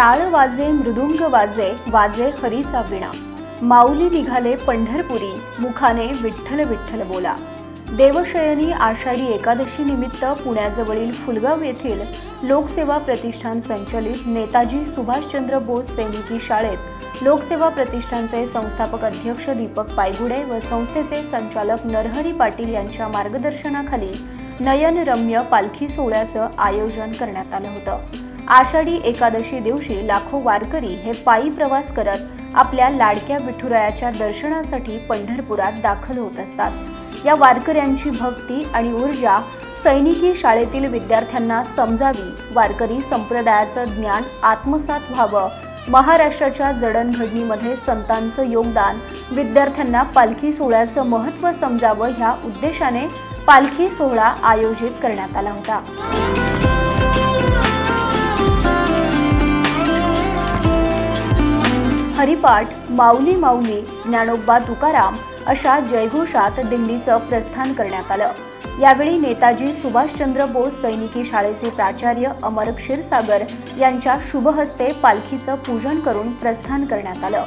टाळ वाजे मृदुंग वाजे वाजे हरीचा विणा. माऊली निघाले पंढरपुरी मुखाने विठ्ठल विठ्ठल बोला. देवशयनी आषाढी एकादशी निमित्त पुण्याजवळील फुलगाव येथील लोकसेवा प्रतिष्ठान संचलित नेताजी सुभाषचंद्र बोस सैनिकी शाळेत लोकसेवा प्रतिष्ठानचे संस्थापक अध्यक्ष दीपक पायगुडे व संस्थेचे संचालक नरहरी पाटील यांच्या मार्गदर्शनाखाली नयनरम्य पालखी सोहळ्याचं आयोजन करण्यात आलं होतं. आषाढी एकादशी दिवशी लाखो वारकरी हे पायी प्रवास करत आपल्या लाडक्या विठुरायाच्या दर्शनासाठी पंढरपुरात दाखल होत असतात. या वारकऱ्यांची भक्ती आणि ऊर्जा सैनिकी शाळेतील विद्यार्थ्यांना समजावी वारकरी संप्रदायाचं ज्ञान आत्मसात व्हावं महाराष्ट्राच्या जडणघडणीमध्ये संतांचं योगदान विद्यार्थ्यांना पालखी सोहळ्याचं महत्त्व समजावं ह्या उद्देशाने पालखी सोहळा आयोजित करण्यात आला होता. हरिपाठ माऊली माऊली ज्ञानोबा तुकाराम अशा जयघोषात दिंडीचं प्रस्थान करण्यात आलं. यावेळी नेताजी सुभाषचंद्र बोस सैनिकी शाळेचे प्राचार्य अमर क्षीरसागर यांच्या शुभहस्ते पालखीचं पूजन करून प्रस्थान करण्यात आलं.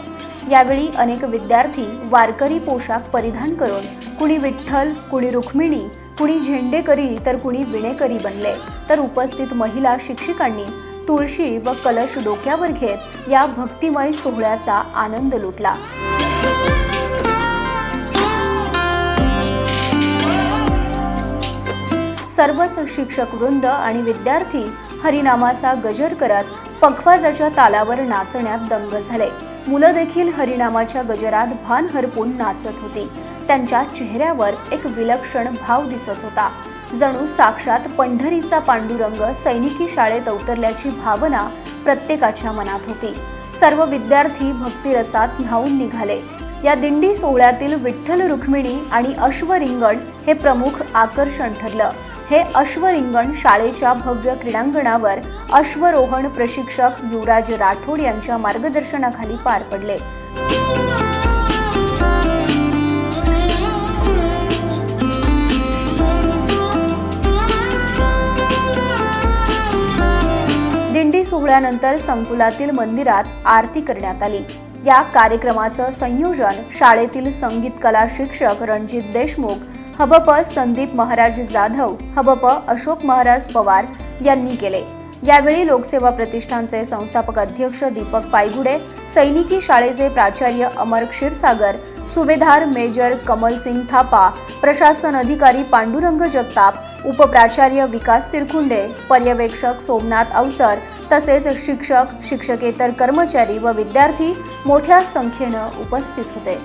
यावेळी अनेक विद्यार्थी वारकरी पोशाख परिधान करून कुणी विठ्ठल कुणी रुक्मिणी कुणी झेंडेकरी तर कुणी विणेकरी बनले. तर उपस्थित महिला शिक्षिकांनी तुळशी व कलश डोक्यावर घेत या भक्तिमय सोहळ्याचा आनंद लुटला. सर्वच शिक्षक वृंद आणि विद्यार्थी हरिनामाचा गजर करत पखवाजाच्या तालावर नाचण्यात दंग झाले. मुलं देखील हरिनामाच्या गजरात भान हरपून नाचत होती. त्यांच्या चेहऱ्यावर एक विलक्षण भाव दिसत होता. जणू साक्षात पंढरीचा पांडुरंग सैनिकी शाळेत अवतरल्याची भावना प्रत्येकाच्या मनात होती. सर्व विद्यार्थी भक्तिरसात न्हावून निघाले. या दिंडी सोहळ्यातील विठ्ठल रुक्मिणी आणि अश्वरिंगण हे प्रमुख आकर्षण ठरलं. हे अश्वरिंगण शाळेच्या भव्य क्रीडांगणावर अश्वरोहण प्रशिक्षक युवराज राठोड यांच्या मार्गदर्शनाखाली पार पडले. सोहळ्यानंतर संकुलातील मंदिरात आरती करण्यात आली. या कार्यक्रमाचं संयोजन शाळेतील संगीत कला शिक्षक रणजित देशमुख हबप संदीप महाराज जाधव हबप अशोक महाराज पवार यांनी केले. यावेळी लोकसेवा प्रतिष्ठानचे संस्थापक अध्यक्ष दीपक पायगुडे सैनिकी शाळेचे प्राचार्य अमर क्षीरसागर सुभेदार मेजर कमलसिंग थापा प्रशासन अधिकारी पांडुरंग जगताप उपप्राचार्य विकास तिरखुंडे पर्यवेक्षक सोमनाथ अवसर तसेच शिक्षक शिक्षकेतर कर्मचारी व विद्यार्थी मोठ्या संख्येनं उपस्थित होते.